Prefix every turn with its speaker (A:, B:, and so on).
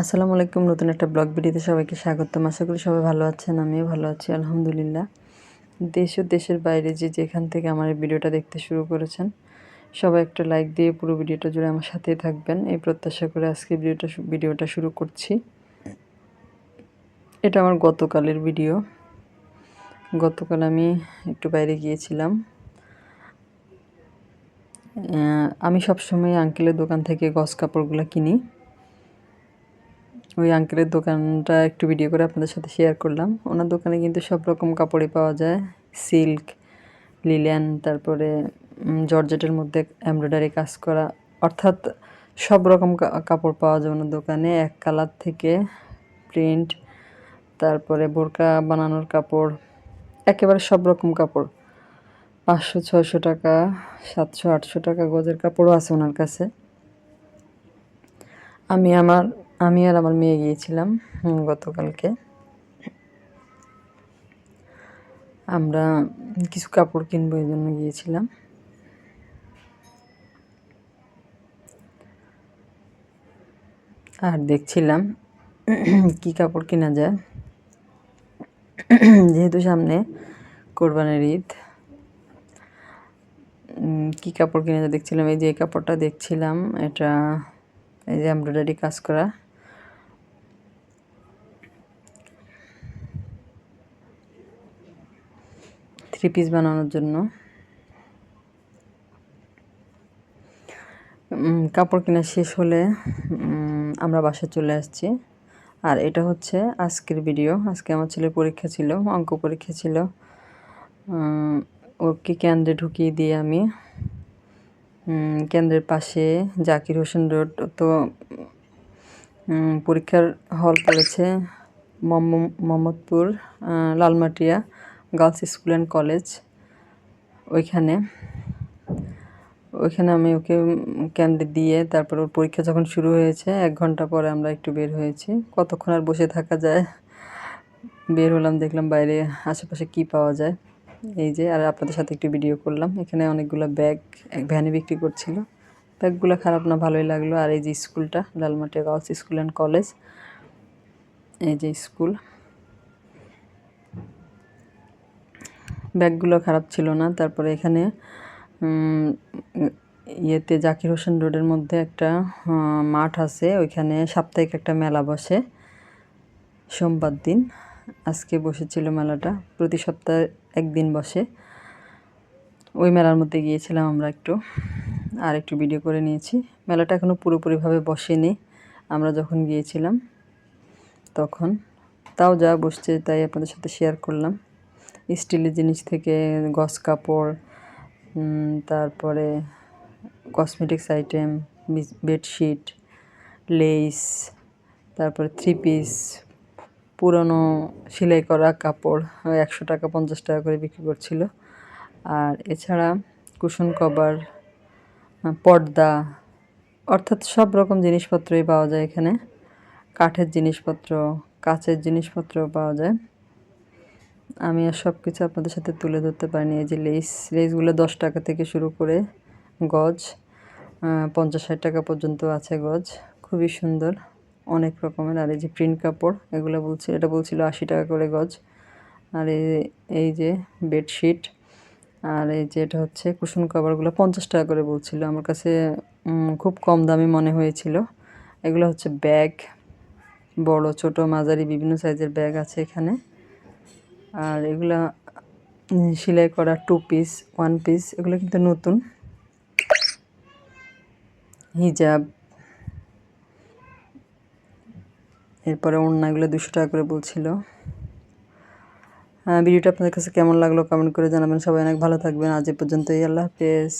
A: আসসালামু আলাইকুম, নতুন একটা ব্লগ ভিডিওতে সবাইকে স্বাগতম। আশা করি সবাই ভালো আছেন, আমিও ভালো আছি, আলহামদুলিল্লাহ। দেশ ও দেশের বাইরে যে যেখান থেকে আমার এই ভিডিওটা দেখতে শুরু করেছেন, সবাই একটা লাইক দিয়ে পুরো ভিডিওটা জুড়ে আমার সাথেই থাকবেন। এই প্রত্যাশা করে আজকে ভিডিওটা ভিডিওটা শুরু করছি। এটা আমার গতকালের ভিডিও। গতকাল আমি একটু বাইরে গিয়েছিলাম। আমি সবসময় আঙ্কেলের দোকান থেকে গস কাপড়গুলো কিনি। ওই আঙ্কেলের দোকানটা একটু ভিডিও করে আপনাদের সাথে শেয়ার করলাম। ওনার দোকানে কিন্তু সব রকম কাপড়ই পাওয়া যায়। সিল্ক লিলিয়ান তারপরে জর্জেটের মধ্যে এমব্রয়ডারি কাজ করা। অর্থাৎ সব রকম কাপড় পাওয়া যায় ওনার দোকানে। এক কালার থেকে প্রিন্ট তারপরে বোরকা বানানোর কাপড়। একেবারে সব রকম কাপড়। পাঁচশো, ছয়শো টাকা, সাতশো, আটশো টাকা গজের কাপড়ও আছে ওনার কাছে। আমি আমার আমি আর আমার মেয়ে গিয়েছিলাম গতকালকে। আমরা কিছু কাপড় কিনবো এই জন্য গিয়েছিলাম। আর দেখছিলাম কি কাপড় কেনা যায়। যেহেতু সামনে কোরবানের ঈদ কি কাপড় কিনে যায় দেখছিলাম। এই যে কাপড়টা দেখছিলাম, এটা এই যে এমব্রয়ডারি কাজ করা। থ্রি পিস বানানোর জন্য। কাপড় কেনা শেষ হলে আমরা বাসায় চলে আসছি। আর এটা হচ্ছে আজকের ভিডিও আজকে আমার ছেলের পরীক্ষা ছিল, অঙ্ক পরীক্ষা ছিল। ওকে কেন্দ্রে ঢুকিয়ে দিয়ে আমি কেন্দ্রের পাশে জাকির হোসেন রোড তো পরীক্ষার হল পড়েছে Mohammadpur Lalmatia. Girls school and college. ওইখানে ওইখানে আমি ওকে কেন্দ্রে দিয়ে তারপর ওর পরীক্ষা যখন শুরু হয়েছে, এক ঘণ্টা পরে আমরা একটু বের হয়েছি। কতক্ষণ আর বসে থাকা যায়? বের হলাম, দেখলাম বাইরে আশেপাশে কি পাওয়া যায়। এই যে, আর আপনাদের সাথে একটু ভিডিও করলাম। এখানে অনেকগুলো ব্যাগ, এক ভ্যানে বিক্রি করছিল। ব্যাগগুলো খারাপ না, ভালোই লাগল। আর এই যে স্কুলটা, Lalmatia girls school and college, এই যে স্কুল। ব্যাগগুলো খারাপ ছিল না। তারপরে এখানে ইয়েতে জাকির হোসেন রোডের মধ্যে একটা মাঠ আছে। ওইখানে সাপ্তাহিক একটা মেলা বসে। সোমবার দিন। আজকে বসেছিল মেলাটা। প্রতি সপ্তাহে একদিন বসে। ওই মেলার মধ্যে গিয়েছিলাম আমরা একটু। আর একটু ভিডিও করে নিয়েছি। মেলাটা এখনও পুরোপুরিভাবে বসেনি। আমরা যখন গিয়েছিলাম, তখন। তাও যা বসছে তাই আপনাদের সাথে শেয়ার করলাম। স্টিলের জিনিস থেকে গস কাপড় তারপরে কসমেটিক্স আইটেম বেডশিট লেস তারপরে থ্রি পিস পুরনো সেলাই করা কাপড়, একশো টাকা, পঞ্চাশ টাকা করে বিক্রি করছিল। আর এছাড়া কুশন কভার পর্দা, অর্থাৎ সব রকম জিনিসপত্রই পাওয়া যায় এখানে। কাঠের জিনিসপত্র, কাচের জিনিসপত্র পাওয়া যায়। আমি আর সব কিছু আপনাদের সাথে তুলে ধরতে পারিনি। এই যে লেস লেসগুলো দশ টাকা থেকে শুরু করে গজ পঞ্চাশ ষাট টাকা পর্যন্ত আছে গজ। খুবই সুন্দর, অনেক রকমের। আর এই যে প্রিন্ট কাপড়, এগুলো বলছি, এটা বলছিল আশি টাকা করে গজ। আর এই যে বেডশিট আর এই যে এটা হচ্ছে কুশন কভারগুলো পঞ্চাশ টাকা করে বলছিল। আমার কাছে খুব কম দামি মনে হয়েছিল। এগুলো হচ্ছে ব্যাগ, বড়, ছোট, মাঝারি, বিভিন্ন সাইজের ব্যাগ আছে এখানে। আর এগুলা সেলাই করা টু পিস ওয়ান পিস এগুলো কিন্তু নতুন। হিজাব। এরপরে ওড়নাগুলো দুশো টাকা করে বলছিল। ভিডিওটা আপনাদের কাছে কেমন লাগল কমেন্ট করে জানাবেন। সবাই অনেক ভালো থাকবেন। আজ এ পর্যন্তই। আল্লাহ হাফেজ।